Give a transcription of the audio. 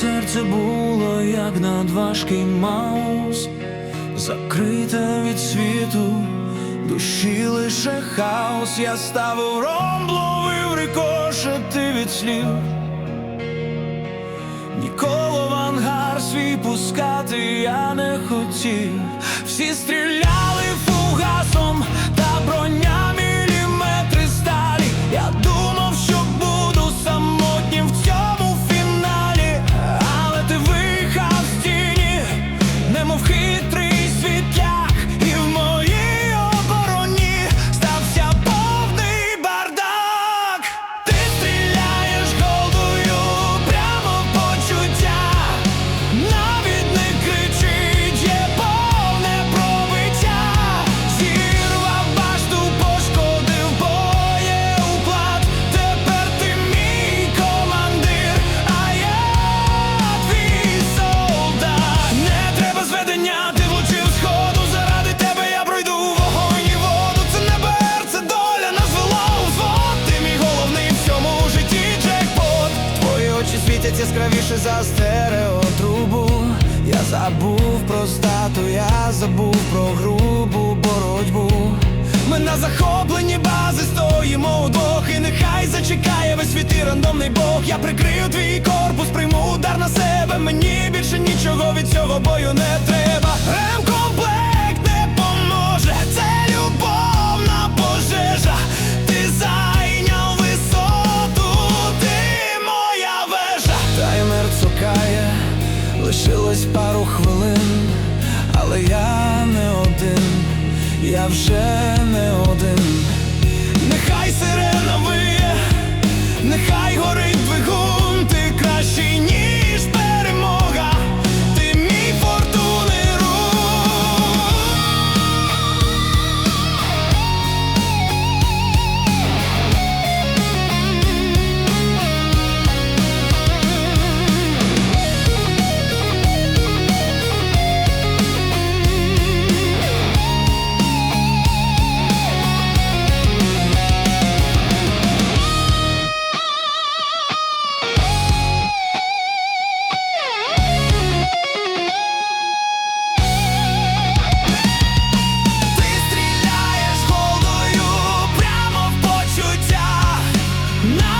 серце було, як надважкий маус, закрите від світу, душі лише хаос. Я ставив ром, ловив рикошети від слів. Ніколи в ангар свій пускати я не хотів. Всі стріляли яскравіше за стереотрубу. Я забув про стату, я забув про грубу боротьбу. Ми на захопленні бази стоїмо удвох І нехай зачекає весь світ і рандомний бог Я прикрию твій корпус, прийму удар на себе Мені більше нічого від цього бою не треба але я не один, я вже не один. No!